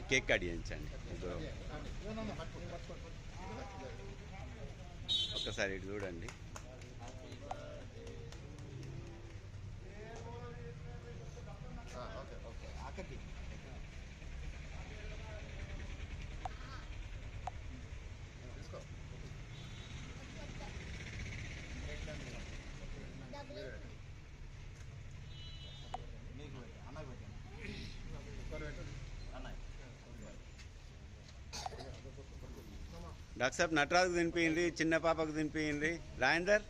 Cake cut చేయించండి. ఇదిగో. ఒక్కసారి ఇటు చూడండి. డాక్టర్ సాబ్ నటరాజుకు తినిపించింది చిన్న పాపకు తినిపించింది రాయందర్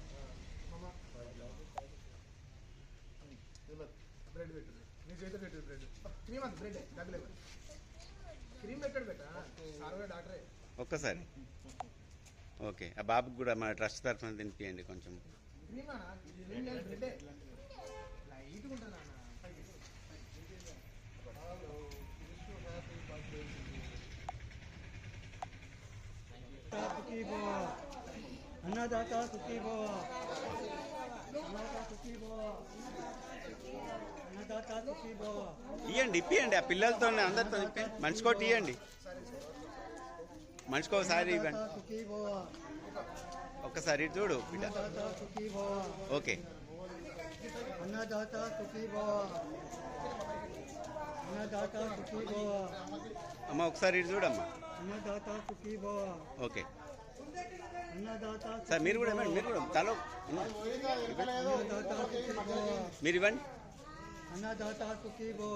ఒక్కసారి. ఓకే. ఆ బాబుకు కూడా మన ట్రస్ట్ తరఫున తినిపియండి కొంచెం. た好きぼ ఇవ్వండి ఇప్పియండి ఆ పిల్లలతో అందరితో మనిషికోటి ఇవ్వండి. ఒకసారి ఇవ్వండి ఒకసారి చూడు బిడ్డ. ఓకే. అమ్మ ఒకసారి చూడమ్మా. ఓకే. సార్ మీరు కూడా ఇవ్వండి మీరు కూడా తలో అన్నదాత సుఖీ భవ మీరు ఇవ్వండి అన్నదాత సుఖీ భవ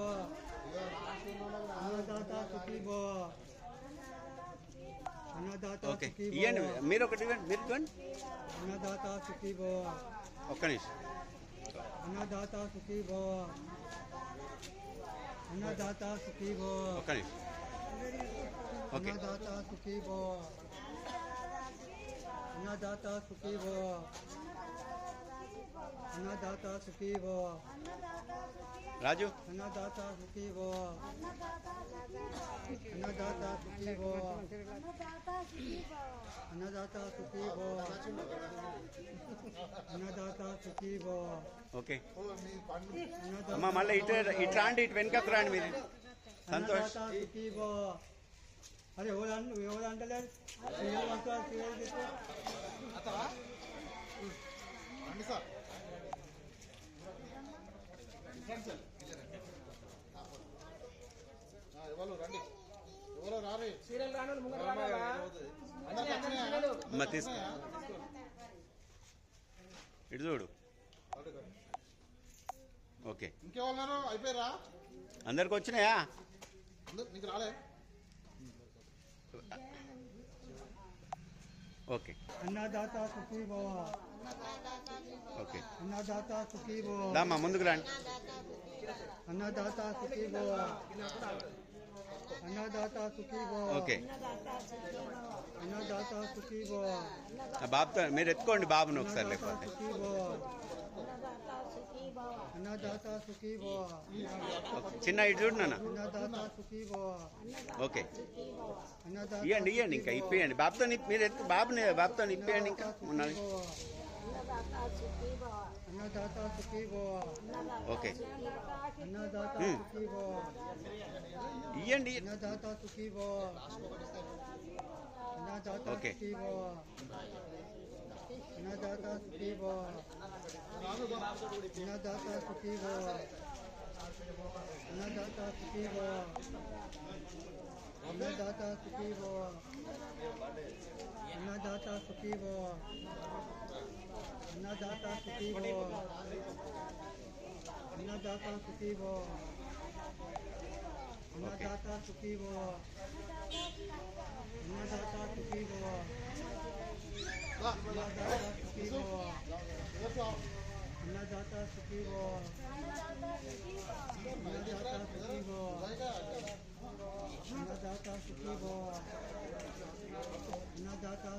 అన్నదాత సుఖీ భవ అన్నదాత ఓకే సుఖీ ఇవ్వండి భవ మీరు ఒకటి ఇవ్వండి మీరు ఇవ్వండి అన్నదాత సుఖీ భవ ఒక్క నిమిషం అన్నదాత సుఖీ భవ అన్నదాత సుఖీ భవ ఒక్క నిమిషం ఓకే అన్నదాత సుఖీ భవ अन्नदाता सुखी भव अन्नदाता सुखी भव राजू। अन्नदाता सुखी भव अन्नदाता सुखी भव अन्नदाता सुखी भव अन्नदाता सुखी भव ओके అమ్మ మళ్ళీ इट ఇట్లాంటి ఇటు వెనుక రండి మీరు. సంతోష్. అరే ఎవరు అన్న ఎవరు అంటలేరు సీరియల్ రండి సార్. ఆ, ఎవరు? రండి. ఎవరో రారే. సీరియల్ రాను ముంగట రానా అందరికి వచ్చినాయా? అమ్మ తీసుకో. ఇటు చూడు. ఓకే. ఇంకెవరు అయిపోయారా? అందరికి వచ్చినాయా? అందరు నీకు రాలే. ఓకే. అన్నదాత సుఖీభవ. ఓకే. అన్నదాత సుఖీభవ. రామ్మా ముందుకు రాండి అన్నదాత సుఖీభవ. అన్నదాత సుఖీభవ. ఓకే. అన్నదాత సుఖీభవ. బాబుతో మీరు ఎత్తుకోండి బాబును ఒకసారి లేకపోతే. అన్నదాత సుఖీ భవ చిన్న ఇటు చూడు నాన్న. అన్నదాత సుఖీ భవ ఓకే. అన్నదాత ఇవ్వండి ఇవ్వండి ఇంకా ఇప్పేయండి బాబుతో మీరు ఎత్తు బాబుని బాబుతో ఇప్పేయండి ఇంకా. ఉన్నది అన్నదాత సుఖీ భవ ఓకే. అన్నదాత సుఖీ భవ ఇవ్వండి అన్నదాత సుఖీ భవ అన్నదాత ఓకే. సుఖీ భవ अन्नदाता सुखी भव अन्नदाता सुखी भव अन्नदाता सुखी भव अन्नदाता सुखी भव अन्नदाता सुखी भव अन्नदाता सुखी भव अन्नदाता सुखी भव अन्नदाता सुखी भव अन्नदाता सुखी भव अन्ना जाता सुखी वो अन्ना जाता सुखी वो अन्ना जाता सुखी वो अन्ना जाता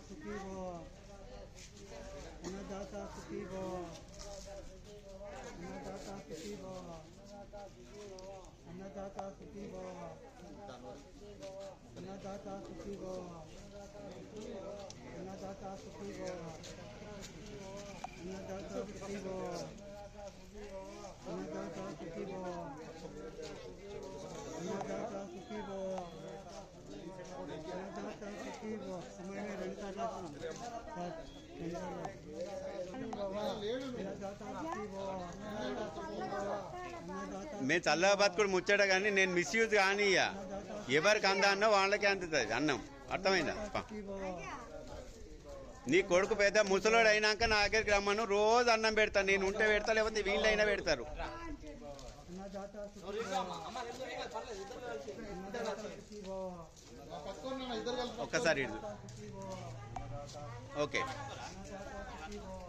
सुखी वो अन्ना जाता सुखी वो अन्ना जाता सुखी वो अन्ना जाता सुखी वो अन्ना जाता सुखी वो ता सुखी हो మేము కూడా ముచ్చట కానీ నేను మిస్యూజ్ కానీయ ఎవరికి అందా అన్నా వాళ్ళకే అందుతుంది అన్నం. అర్థమైందా? నీ కొడుకు పెద్ద ముసలోడు అయినాక నా దగ్గరికి రమ్మను. రోజు అన్నం పెడతాను నేను ఉంటే పెడతా లేకపోతే వీళ్ళైనా పెడతారు. ఒక్కసారి ఓకే. ఓకే అన్నదాత సుఖీ భవ పట్టుకోండి నాన్న, ఇద్దరు కలిసి ఒక్కసారి ఇటు. సుఖీ భవ ఓకే అన్నదాత సుఖీ భవ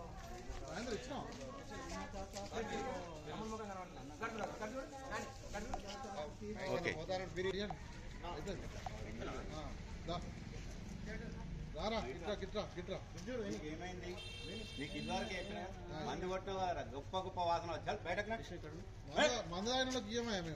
రాజేంద్ర ఇచ్చినాం ఓకే. పోతారంటే బిర్యానీ అయిపోయింది. ఆ, దా. రారా గిట్రా గిట్రా గిట్రా ఏమైంది నీకు ఇదివరకు మందు కొట్టిన గొప్ప గొప్ప వాసన వచ్చారు బయటకు మంద ఆయన మేము